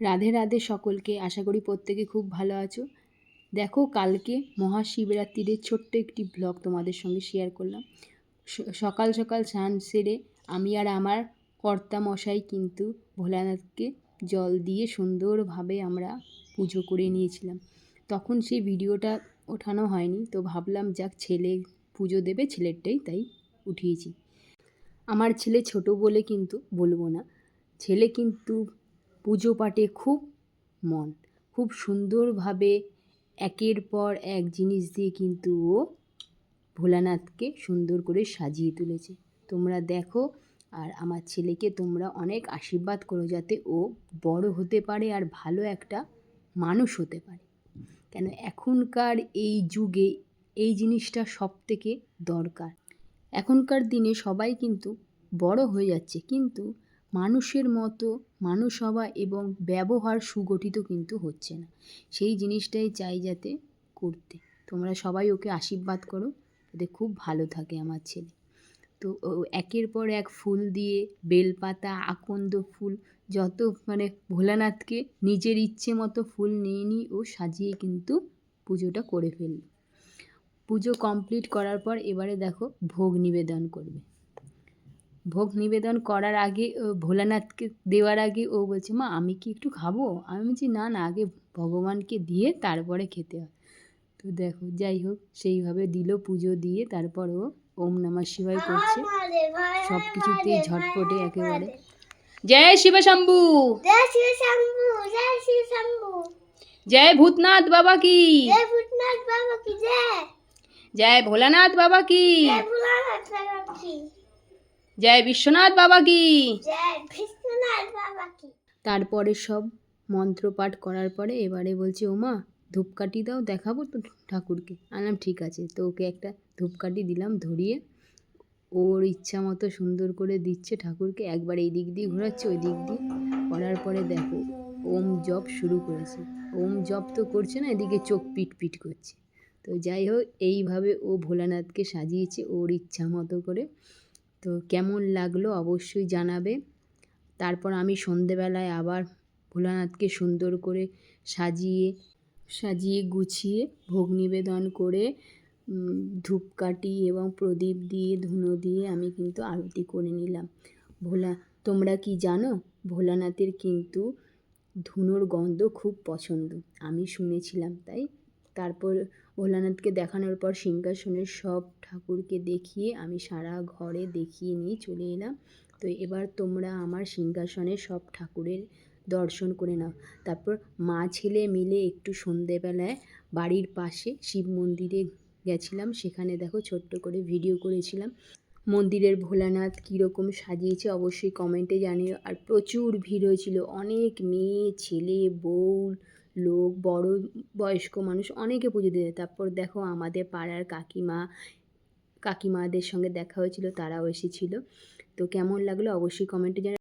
রাধে রাধে সকলকে, আশা করি প্রত্যেকে খুব ভালো আছো। দেখো, কালকে মহাশিবরাত্রির ছোট্ট একটি ব্লগ তোমাদের সঙ্গে শেয়ার করলাম। সকাল সকাল স্নান সেরে আমি আর আমার কর্তা মশাই কিন্তু ভোলানাথকে জল দিয়ে সুন্দরভাবে আমরা পুজো করে নিয়েছিলাম। তখন সেই ভিডিওটা ওঠানো হয়নি, তো ভাবলাম যাক ছেলে পুজো দেবে, ছেলেরটাই তাই উঠিয়েছি। আমার ছেলে ছোট বলে কিন্তু বলব না। ছেলে কিন্তু পুজো পাঠে খুব মন। খুব সুন্দরভাবে একের পর এক জিনিস দিয়ে কিন্তু ও ভোলানাথকে সুন্দর করে সাজিয়ে তুলেছে। তোমরা দেখো আর আমার ছেলেকে তোমরা অনেক আশীর্বাদ করো যাতে ও বড় হতে পারে আর ভালো একটা মানুষ হতে পারে। কেন এখনকার এই যুগে এই জিনিসটা সব থেকে দরকার। এখনকার দিনে সবাই কিন্তু বড় হয়ে যাচ্ছে। কিন্তু মানুষের মতো মানুষ হওয়া এবং ব্যবহার সুগঠিত কিন্তু হচ্ছে না। সেই জিনিসটাই চাই যাতে করতে। তোমরা সবাই ওকে আশীর্বাদ করো যাতে খুব ভালো থাকে আমার ছেলে। তো একের পর এক ফুল দিয়ে বেলপাতা, আকন্দ ফুল, যত মানে ভোলানাথকে নিজের ইচ্ছে মতো ফুল নিয়ে নিয়ে ও সাজিয়ে কিন্তু পুজোটা করে ফেলল। পুজো কমপ্লিট করার পর এবারে দেখো ভোগ নিবেদন করবে। ভোগ নিবেদন করার আগে ভোলানাথকে দেওয়ার আগে ও বলছে মা আমি কি একটু খাব? আমি বলছি না না আগে ভগবানকে দিয়ে তারপরে খেতে হয়। তো দেখো যাই হোক সেইভাবে দিল পুজো দিয়ে তারপর ও ওম নমঃ শিবায় করছে। সব কিছুতেই ঝটপটে একেবারে। জয় শিব শম্ভু! জয় শ্রী শম্ভু জয় শ্রী শম্ভু। জয় ভূতনাথ বাবা কি? জয় ভূতনাথ বাবা কি জয়। জয় ভোলানাথ বাবা কি? জয় ভোলানাথ বাবা কি। জয় বিশ্বনাথ বাবা কি তারপরে সব মন্ত্রপাঠ করার পরে এবারে বলছে ওমা ধূপকাঠি দাও দেখাবো তো ঠাকুরকে। আনলাম ঠিক আছে। তো ওকে একটা ধূপকাঠি দিলাম ধরিয়ে। ওর ইচ্ছা মতো সুন্দর করে দিচ্ছে ঠাকুরকে। একবার এই দিক দিয়ে ঘোরাচ্ছে ওই দিক দিয়ে। করার পরে দেখো ওম জপ শুরু করেছে। ওম জপ তো করছে না এদিকে চোখ পিট পিট করছে। তো যাই হোক এইভাবে ও ভোলানাথকে সাজিয়েছে ওর ইচ্ছা মতো করে। তো কেমন লাগল অবশ্যই জানাবে। তারপর আমি সন্ধেবেলায় আবার ভোলানাথকে সুন্দর করে সাজিয়ে সাজিয়ে গুছিয়ে ভোগ নিবেদন করে ধূপকাঠি এবং প্রদীপ দিয়ে, ধুনো দিয়ে আমি কিন্তু আরতি করে নিলাম। ভোলা, তোমরা কি জানো? ভোলানাথের কিন্তু ধুনোর গন্ধ খুব পছন্দ। আমি শুনেছিলাম, তাই তারপর ভোলানাথকে দেখানোর পর সিংহাসনের সব ঠাকুরকে দেখিয়ে আমি সারা ঘরে দেখিয়ে নিয়ে চলে এলাম। তো এবার তোমরা আমার সিংহাসনে সব ঠাকুরের দর্শন করে নাও। তারপর মা ছেলে মিলে একটু সন্ধেবেলায় বাড়ির পাশে শিব মন্দিরে গেছিলাম। সেখানে দেখো ছোট্ট করে ভিডিও করেছিলাম। মন্দিরের ভোলানাথ কীরকম সাজিয়েছে অবশ্যই কমেন্টে জানিও। আর প্রচুর ভিড় হয়েছিল। অনেক মেয়ে, ছেলে, বউ লোক, বড় বয়স্ক মানুষ অনেকে পুজো দিতে তারপর দেখো আমাদের পাড়ার কাকিমা, কাকিমাদের সঙ্গে দেখা হয়েছিল, তারাও এসেছিল। তো কেমন লাগল অবশ্যই কমেন্টে জানাও